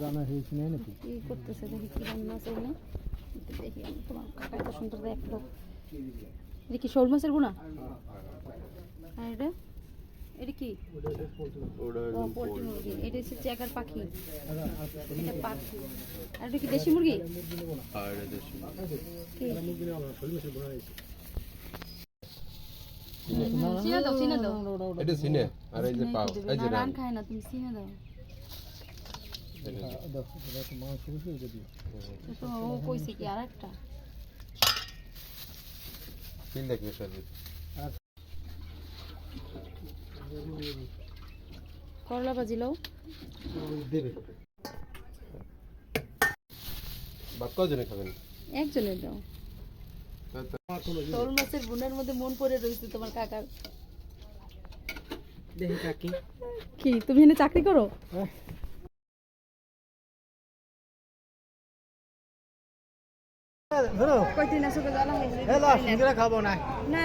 রান্না হয়েছে না নাকি কি করতেছে দেখি কি রান্না আছে একটু দেখি তোমার কাকা এত সুন্দর দেখল এটা কি শোল মাছের গুণা আর এটা এটা কি পোলট্রি মুরগি এটা হচ্ছে চেকার পাখি এটা পাখি আর এটা কি দেশি মুরগি কি চিনা দাও চিনা দাও এটা সিনে আর এই যে পাও এই যে রান খায় না তুমি চিনা দাও ও কইছে কি করলা ভাজি দেবে ভাত কজনে খাবেন একজনের দাও। শোল মাছের বুনের মধ্যে মন পড়ে রয়েছে তোমার কাকার দেখি কাকি কি তুমি এখানে চাকরি করো? ধরো। কয়দিন আসো গেল না না খাব না না